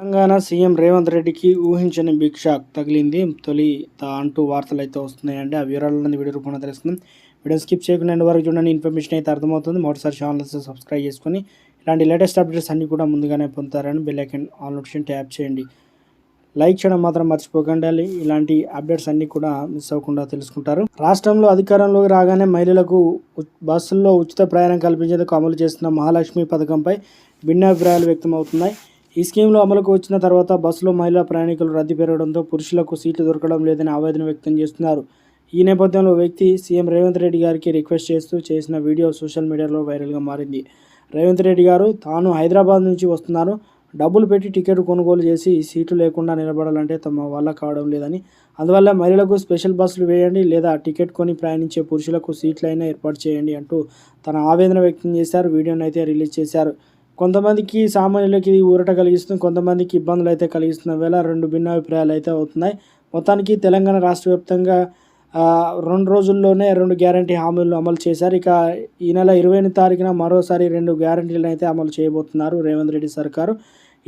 Telangana CM Revanth రెడ్డికి ఊహించని big shock తగిలింది. తొలి అంటూ వార్తలు అయితే వస్తున్నాయండి. ఆ వివరాలను వీడియో రూపంలో తెలుస్తుంది. వీడియో స్కిప్ చేయకుండా వరకు చూడండి. ఇన్ఫర్మేషన్ అయితే అర్థమవుతుంది. మొదటిసారి ఛానల్ సబ్స్క్రైబ్ చేసుకొని ఇలాంటి లేటెస్ట్ అప్డేట్స్ అన్ని కూడా ముందుగానే పొందుతారని bell icon all notification tap చేయండి. లైక్ చేయడం మాత్రం మర్చిపోకండి. ఇలాంటి అప్డేట్స్ అన్ని కూడా మిస్ అవ్వకుండా తెలుసుకుంటారు. రాష్ట్రంలో అధికారంలోకి రాగానే మహిళలకు బస్సుల్లో ఉచిత ప్రయాణం కల్పించేందుకు అమలు చేస్తున్న మహాలక్ష్మి పథకంపై భిన్నాభిప్రాయాలు వ్యక్తమవుతున్నాయి. ఈ స్కీమ్లో అమలుకు వచ్చిన తర్వాత బస్సులో మహిళా ప్రయాణికులు రద్దీ పెరగడంతో పురుషులకు సీట్లు దొరకడం లేదని ఆవేదన వ్యక్తం చేస్తున్నారు. ఈ నేపథ్యంలో వ్యక్తి సీఎం రేవంత్ రెడ్డి గారికి రిక్వెస్ట్ చేస్తూ చేసిన వీడియో సోషల్ మీడియాలో వైరల్గా మారింది. రేవంత్ రెడ్డి గారు తాను హైదరాబాద్ నుంచి వస్తున్నాను డబ్బులు పెట్టి టికెట్ కొనుగోలు చేసి సీట్లు లేకుండా నిలబడాలంటే తమ వల్ల కావడం లేదని. అందువల్ల మహిళలకు స్పెషల్ బస్సులు వేయండి లేదా టికెట్ కొని ప్రయాణించే పురుషులకు సీట్లైనా ఏర్పాటు చేయండి అంటూ తన ఆవేదన వ్యక్తం చేశారు. వీడియోను అయితే రిలీజ్ చేశారు. కొంతమందికి సామాన్యులకి ఇది ఊరట కలిగిస్తుంది కొంతమందికి ఇబ్బందులు అయితే కలిగిస్తున్న వేళ రెండు భిన్నాభిప్రాయాలు అయితే అవుతున్నాయి. మొత్తానికి తెలంగాణ రాష్ట్ర వ్యాప్తంగా రెండు రోజుల్లోనే రెండు గ్యారంటీ హామీలు అమలు చేశారు. ఇక ఈ నెల ఇరవై తారీఖున మరోసారి రెండు గ్యారంటీలను అయితే అమలు చేయబోతున్నారు రేవంత్ రెడ్డి సర్కారు.